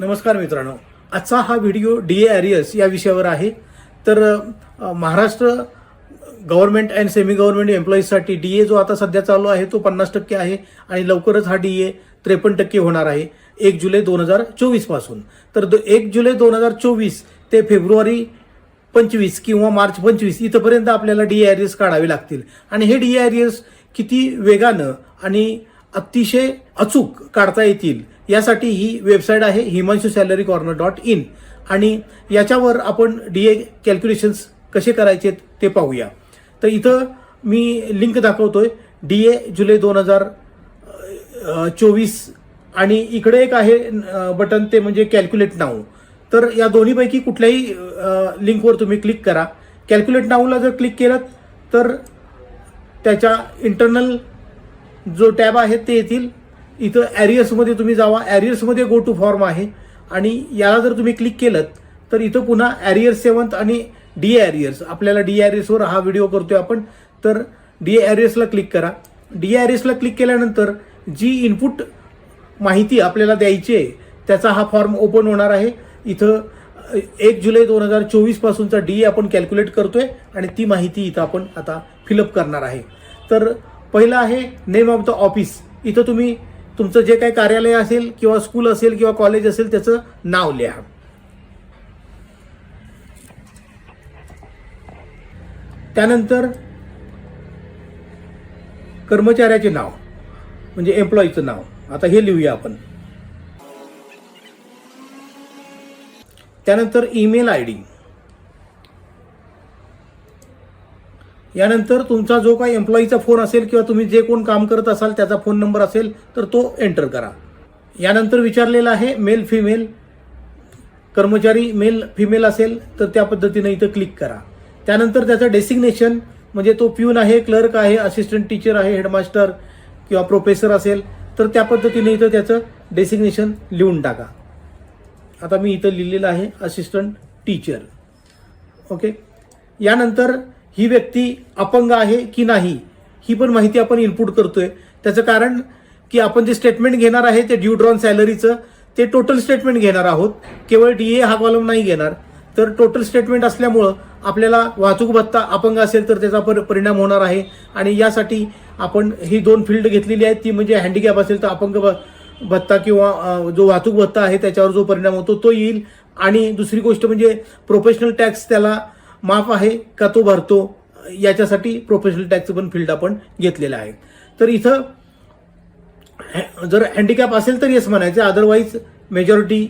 नमस्कार मित्रांनो. आजचा हा व्हिडिओ डी ए ॲरियस या विषयावर आहे. तर Maharashtra government and semi government एम्प्लॉईजसाठी D A जो आता सध्या चालू आहे तो पन्नास टक्के आहे आणि लवकरच हा डी ए त्रेपन्न टक्के होणार आहे एक जुलै दोन हजार चोवीसपासून तर दो एक जुलै दोन हजार चोवीस ते फेब्रुवारी पंचवीस किंवा मार्च पंचवीस इथंपर्यंत आपल्याला डी एरियस काढावे लागतील. आणि हे डी एरियस किती वेगानं आणि अतिशय अचूक काढता येतील यासाठी ही वेबसाईट आहे Himanshu salary corner dot in. आणि याच्यावर आपण डी ए कॅल्क्युलेशन्स कसे करायचे ते पाहूया. तर इथं मी लिंक दाखवतोय. डी ए जुलै दोन हजार चोवीस. आणि इकडे एक आहे बटन ते म्हणजे कॅल्क्युलेट नाऊ. तर या दोन्हीपैकी कुठल्याही लिंकवर तुम्ही क्लिक करा. कॅल्क्युलेट नाऊला जर क्लिक केलं तर त्याच्या इंटरनल जो टॅब आहे ते येतील. इथं ॲरियर्समध्ये तुम्ही जावा. ॲरियर्समध्ये गो टू फॉर्म आहे. आणि याला जर तुम्ही क्लिक केलं तर इथं पुन्हा ॲरियर्स सेवन्थ आणि डी ॲरियर्स आपल्याला डी ॲरियर्सवर हा व्हिडिओ करतोय आपण. तर डी ॲरियर्सला क्लिक करा. डी ॲरियर्सला क्लिक केल्यानंतर जी इनपुट माहिती आपल्याला द्यायची आहे त्याचा हा फॉर्म ओपन होणार आहे. इथं एक जुलै दोन हजार चोवीसपासूनचा डी आपण कॅल्क्युलेट करतोय आणि ती माहिती इथं आपण आता फिलअप करणार आहे. तर पहिलं आहे नेम ऑफ द ऑफिस इथं तुम्ही तुमचं जे काही कार्यालय असेल किंवा स्कूल असेल किंवा कॉलेज असेल त्याचं नाव लिहा. त्यानंतर कर्मचाऱ्याचे नाव म्हणजे एम्प्लॉईचं नाव. आता हे लिहूया आपण. त्यानंतर ईमेल आय डी यानंतर तुमचा जो काही एम्प्लॉईचा फोन असेल किंवा तुम्ही जे कोण काम करत असाल त्याचा फोन नंबर असेल तर तो एंटर करा. यानंतर विचारलेला आहे मेल फिमेल कर्मचारी मेल फिमेल असेल तर त्या पद्धतीने इथं क्लिक करा. त्यानंतर त्याचं डेसिग्नेशन म्हणजे तो प्यून आहे क्लर्क आहे असिस्टंट टीचर आहे हेडमास्टर किंवा प्रोफेसर असेल तर त्या पद्धतीने इथं त्याचं डेसिग्नेशन लिहून टाका. आता मी इथं लिहिलेलं आहे असिस्टंट टीचर ओके यानंतर ही व्यक्ती अपंग आहे की नाही ही पण माहिती आपण इनपुट करतोय. त्याचं कारण की आपण जे स्टेटमेंट घेणार आहे ते ड्यू ड्रॉन सॅलरीचं ते टोटल स्टेटमेंट घेणार आहोत. केवळ डी ए हा कॉलम नाही घेणार. तर टोटल स्टेटमेंट असल्यामुळं आपल्याला वाहतूक भत्ता अपंग असेल तर त्याचा पर परिणाम होणार आहे. आणि यासाठी आपण ही दोन फील्ड घेतलेली आहेत. ती म्हणजे हँडिकॅप असेल तर अपंग भत्ता किंवा जो वाहतूक भत्ता आहे त्याच्यावर जो परिणाम होतो तो येईल. आणि दुसरी गोष्ट म्हणजे प्रोफेशनल टॅक्स त्याला माफ आहे का तो भरतो? याच्यासाठी प्रोफेशनल टॅक्स पण फील्ड आपण घेतलेलं आहे. तर इथं हॅ- जर हँडिकॅप असेल तर येस म्हणायचं. अदरवाईज मेजॉरिटी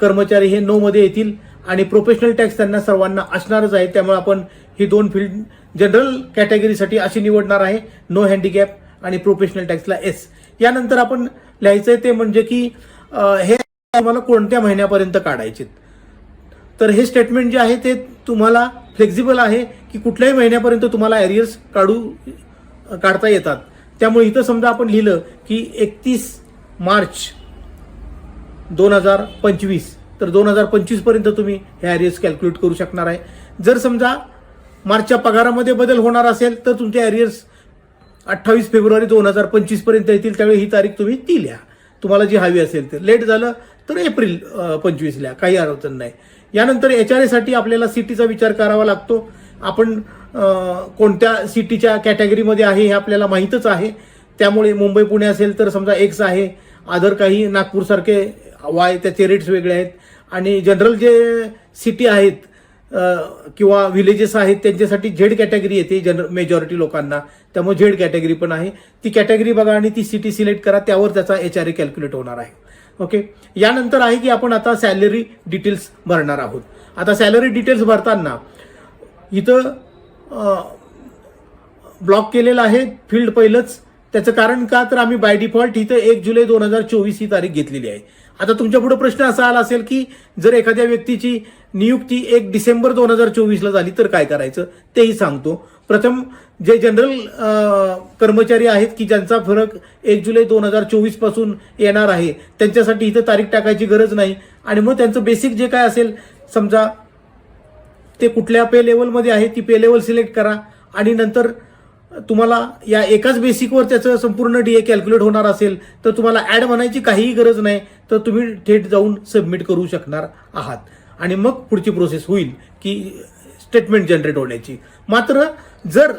कर्मचारी हे नोमध्ये येतील. आणि प्रोफेशनल टॅक्स त्यांना सर्वांना असणारच आहे. त्यामुळे आपण ही दोन फील्ड जनरल कॅटेगरीसाठी अशी निवडणार आहे. नो हँडिकॅप आणि प्रोफेशनल टॅक्सला एस यानंतर आपण लिहायचंय ते म्हणजे की हे तुम्हाला कोणत्या महिन्यापर्यंत काढायचे तर हे स्टेटमेंट जे आहे ते तुम्हाला फ्लेक्झिबल आहे की कुठल्याही महिन्यापर्यंत तुम्हाला एरियर्स काढू काढता येतात. त्यामुळे इथं समजा आपण लिहिलं की एकतीस मार्च दोन हजार पंचवीस तर दोन हजार पंचवीसपर्यंत तुम्ही हे एरियर्स कॅल्क्युलेट करू शकणार आहे. जर समजा मार्चच्या पगारामध्ये बदल होणार असेल तर तुमचे एरियर्स अठ्ठावीस फेब्रुवारी दोन हजार पंचवीसपर्यंत येतील त्यावेळी ही तारीख तुम्ही ती लिहा. तुम्हाला जी हवी असेल तर लेट झालं तर एप्रिल पंचवीस लिहा काही अडचण नाही. यानंतर एच आर एसाठी आपल्याला सिटीचा विचार करावा लागतो. आपण कोणत्या सिटीच्या कॅटेगरीमध्ये आहे हे आपल्याला माहीतच आहे. त्यामुळे मुंबई पुणे असेल तर समजा एक्स आहे. अदर काही नागपूरसारखे वाय त्याचे रेट्स वेगळे आहेत. आणि जनरल जे सिटी आहेत किंवा विलेजेस आहेत त्यांच्यासाठी झेड कॅटेगरी येते जनरल मेजॉरिटी लोकांना. त्यामुळे झेड कॅटेगरी पण आहे. ती कॅटेगरी बघा आणि ती सिटी सिलेक्ट करा. त्यावर त्याचा एच आर ए कॅल्क्युलेट होणार आहे. ओके? यानंतर आहे की आपण आता सॅलरी डिटेल्स भरणार आहोत. आता सॅलरी डिटेल्स भरताना इथं ब्लॉक केलेलं आहे फील्ड पहिलंच. त्याचं कारण का? तर आम्ही बाय डिफॉल्ट इथं एक जुलै दोन हजार चोवीस ही तारीख घेतलेली आहे. आता तुमच्यापुढे प्रश्न असा आला असेल की जर एखाद्या व्यक्तीची नियुक्ती एक डिसेंबर दोन हजार चोवीसला झाली तर काय करायचं? तेही सांगतो. प्रथम जे जनरल कर्मचारी आहेत की ज्यांचा फरक एक जुलै दोन हजार चोवीसपासून येणार आहे त्यांच्यासाठी इथं तारीख टाकायची गरज नाही. आणि मग त्यांचं बेसिक जे काय असेल समजा ते कुठल्या पे लेवलमध्ये आहे ती पे लेवल सिलेक्ट करा. आणि नंतर तुम्हाला या एकाच बेसिकवर त्याचं संपूर्ण डी ए कॅल्क्युलेट होणार असेल तर तुम्हाला ॲड म्हणायची काहीही गरज नाही तर तुम्ही थेट जाऊन सबमिट करू शकणार आहात. आणि मग पुढची प्रोसेस होईल की स्टेटमेंट जनरेट होण्याची. मात्र जर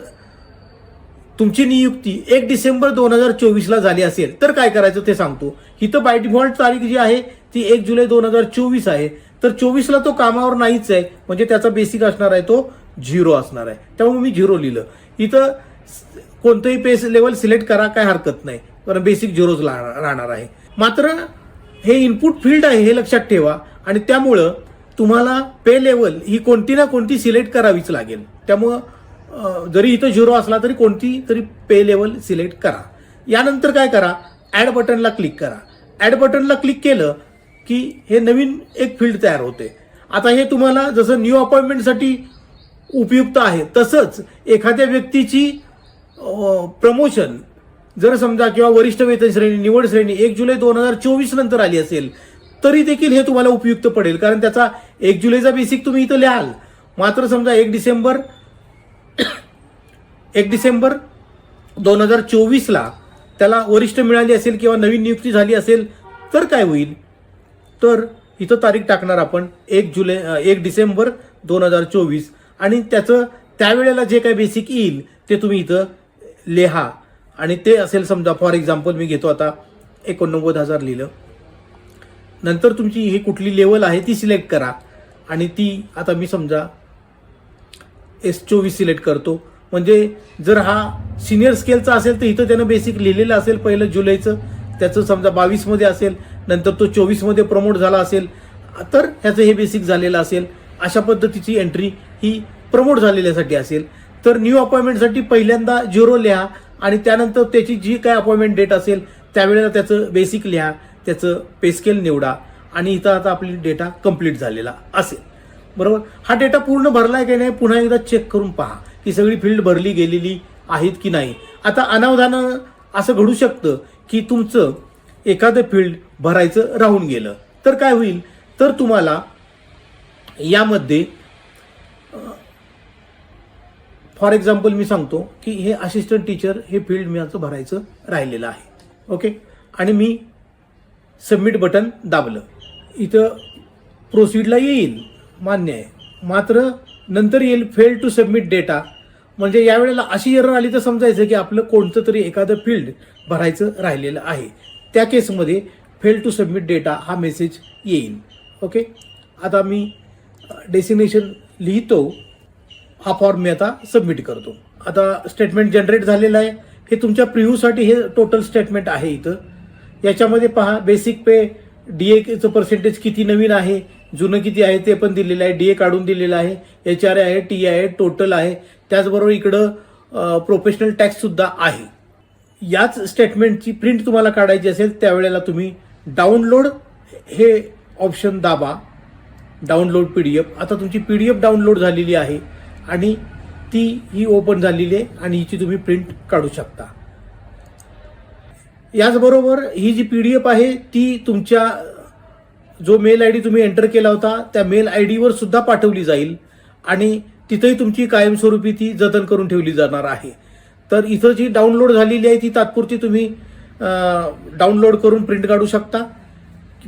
तुमची नियुक्ती एक डिसेंबर दोन हजार चोवीसला झाली असेल तर काय करायचं ते सांगतो. इथं बाय डिफॉल्ट तारीख जी आहे ती एक जुलै दोन हजार चोवीस आहे. तर चोवीसला तो कामावर नाहीच आहे म्हणजे त्याचा बेसिक असणार आहे तो झिरो असणार आहे. त्यामुळे मी झिरो लिहिलं. इथं कोणतंही पेस लेवल सिलेक्ट करा काय हरकत नाही. कारण बेसिक झिरोज राहणार आहे. मात्र हे इनपुट फील्ड आहे हे लक्षात ठेवा. आणि त्यामुळं तुम्हाला पे लेवल ही कोणती ना कोणती सिलेक्ट करावीच लागेल. त्यामुळं जरी इथं झिरो असला तरी कोणती तरी पे लेवल सिलेक्ट करा. यानंतर काय करा? ॲड बटनला क्लिक करा. ॲड बटनला क्लिक केलं की हे नवीन एक फील्ड तयार होते. आता हे तुम्हाला जसं न्यू अपॉइंटमेंटसाठी उपयुक्त आहे तसंच एखाद्या व्यक्तीची प्रमोशन जर समजा किंवा वरिष्ठ वेतन श्रेणी निवड श्रेणी एक जुलै दोन हजार चोवीस नंतर आली असेल तरी देखील हे तुम्हाला उपयुक्त पडेल. कारण त्याचा एक जुलैचा बेसिक तुम्ही इथं लिहाल. मात्र समजा एक डिसेंबर एक डिसेंबर दोन हजार चोवीसला त्याला वरिष्ठ मिळाली असेल किंवा नवीन नियुक्ती झाली असेल तर काय होईल? तर इथं तारीख टाकणार आपण एक जुलै एक डिसेंबर दोन हजार चोवीस. आणि त्याचं त्यावेळेला जे काही बेसिक येईल ते तुम्ही इथं लिहा. आणि ते असेल समजा फॉर एक्झाम्पल मी घेतो आता एकोणनव्वद हजार लिहिलं. नंतर तुमची ही कुठली लेवल आहे ती सिलेक्ट करा. आणि ती आता मी समजा एस चोवीस सिलेक्ट करतो. म्हणजे जर हा सिनियर स्केलचा असेल तर इथं त्यानं बेसिक लिहिलेलं असेल पहिलं जुलैचं. त्याचं समजा बावीसमध्ये असेल नंतर तो चोवीसमध्ये प्रमोट झाला असेल तर ह्याचं हे बेसिक झालेलं असेल. अशा पद्धतीची एंट्री ही प्रमोट झालेल्यासाठी असेल. तर न्यू अपॉइंटमेंटसाठी पहिल्यांदा झिरो लिहा आणि त्यानंतर त्याची जी काय अपॉइंटमेंट डेट असेल त्यावेळेला त्याचं बेसिक लिहा त्याचं पेस्केल निवडा आणि इथं आता आपली डेटा कंप्लीट झालेला असेल. बरोबर? हा डेटा पूर्ण भरला आहे की नाही पुन्हा एकदा चेक करून पहा की सगळी फील्ड भरली गेलेली आहेत की नाही. आता अनावधानं असं घडू शकतं की तुमचं एखादं फील्ड भरायचं राहून गेलं. तर काय होईल? तर तुम्हाला यामध्ये फॉर एक्झाम्पल मी सांगतो की हे असिस्टंट टीचर हे फील्ड मी असं भरायचं राहिलेलं आहे. ओके? आणि मी सबमिट बटन दाबलं. इथं प्रोसीडला येईल मान्य आहे. मात्र नंतर येईल फेल टू सबमिट डेटा म्हणजे यावेळेला अशी एरर आली तर समजायचं की आपलं कोणतं तरी एखादं फील्ड भरायचं राहिलेलं आहे. त्या केसमध्ये फेल टू सबमिट डेटा हा मेसेज येईल. ओके? आता मी डेस्टिनेशन लिहितो. हा फॉर्म मी आता सबमिट करतो. आता स्टेटमेंट जनरेट झालेलं आहे. हे तुमच्या प्रिव्ह्यूसाठी हे टोटल स्टेटमेंट आहे इथं. याच्यामध्ये पहा बेसिक पे डी एचं पर्सेंटेज किती नवीन आहे जुनं किती आहे ते पण दिलेलं आहे डी ए काढून दिलेलं आहे एच आर आहे टी आहे टोटल आहे. त्याचबरोबर इकडं प्रोफेशनल टॅक्स सुद्धा आहे. याच स्टेटमेंटची प्रिंट तुम्हाला काढायची असेल त्यावेळेला तुम्ही डाउनलोड हे ऑप्शन दाबा. डाउनलोड पी डी एफ आता तुमची पी डी एफ डाउनलोड झालेली आहे. आणि ती ही ओपन झालेली आहे आणि हिची तुम्ही प्रिंट काढू शकता. याचबरोबर ही जी पी डी एफ आहे ती तुमच्या जो मेल आय डी तुम्ही एंटर केला होता त्या मेल आय डीवर सुद्धा पाठवली जाईल आणि तिथंही तुमची कायमस्वरूपी ती जतन करून ठेवली जाणार आहे. तर इथं जी डाउनलोड झालेली आहे ती तात्पुरती तुम्ही डाउनलोड करून प्रिंट काढू शकता.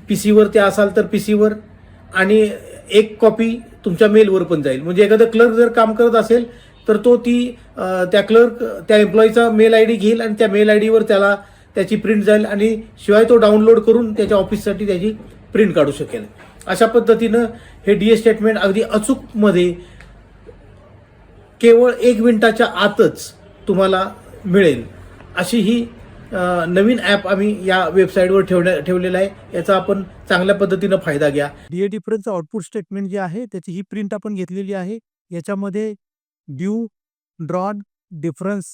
पी सीवर ते असाल तर पी सीवर आणि एक कॉपी तुमच्या मेलवर पण जाईल. म्हणजे एखादा क्लर्क जर काम करत असेल तर तो ती त्या क्लर्क त्या एम्प्लॉईचा मेल आय डी घेईल आणि त्या मेल आय डीवर त्याला त्याची प्रिंट जाईल आणि शिवाय तो डाउनलोड करून त्याच्या ऑफिससाठी त्याची प्रिंट काढू शकेल. अशा पद्धतीनं हे डी ए स्टेटमेंट अगदी अचूकमध्ये केवळ एक मिनिटाच्या आतच तुम्हाला मिळेल. अशी ही नवीन ॲप आम्ही या वेबसाईटवर ठेवण्या ठेवलेला आहे. याचा आपण चांगल्या पद्धतीनं फायदा घ्या. डी ए डिफरन्सचं आउटपुट स्टेटमेंट जे आहे त्याची ही प्रिंट आपण घेतलेली आहे. याच्यामध्ये ड्यू ड्रॉन डिफरन्स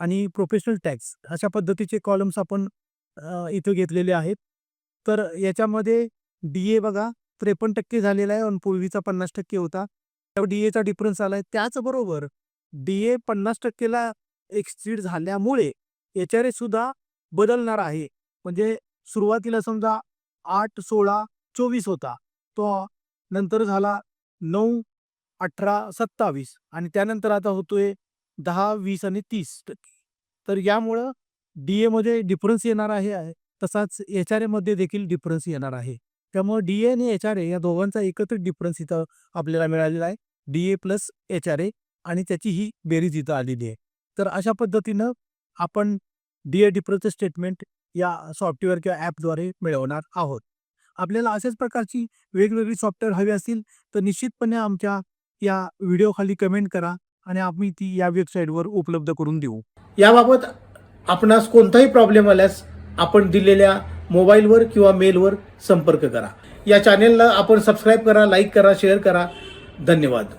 आणि प्रोफेशनल टॅक्स अशा पद्धतीचे कॉलम्स आपण इथे इथं घेतलेले आहेत. तर याच्यामध्ये डी ए बघा त्रेपन्न टक्के झालेला आहे. आणि पूर्वीचा पन्नास टक्के होता. त्यावर डी एचा डिफरन्स आला आहे त्याचबरोबर डी ए पन्नास टक्केला एक्सिड झाल्यामुळे एच आर सुद्धा बदलणार आहे. म्हणजे सुरुवातीला समजा आठ सोळा चोवीस होता. तो नंतर झाला नऊ अठरा सत्तावीस आणि त्यानंतर आता होतोय दहा वीस आणि तीस टक्के. तर यामुळं डी एमध्ये डिफरन्स येणार आहे आहे. तसाच एच आर एमध्ये देखील डिफरन्स येणार आहे. त्यामुळे डी ए आणि एच आर ए या दोघांचा एकत्रित डिफरन्स इथं आपल्याला मिळालेला आहे. D A plus H R A आणि त्याची ही बेरीज इथं आलेली आहे. तर अशा पद्धतीनं आपण डी ए स्टेटमेंट या सॉफ्टवेअर किंवा ॲपद्वारे मिळवणार आहोत. आपल्याला अशाच प्रकारची वेगवेगळी सॉफ्टवेअर हवी असतील तर निश्चितपणे आमच्या या व्हिडिओखाली कमेंट करा आणि आम्ही ती या वेबसाईटवर उपलब्ध करून देऊ. याबाबत आपणास कोणताही प्रॉब्लेम आल्यास आपण दिलेल्या मोबाईलवर किंवा मेलवर संपर्क करा. या चॅनेलला आपण सबस्क्राईब करा लाईक करा शेअर करा. धन्यवाद.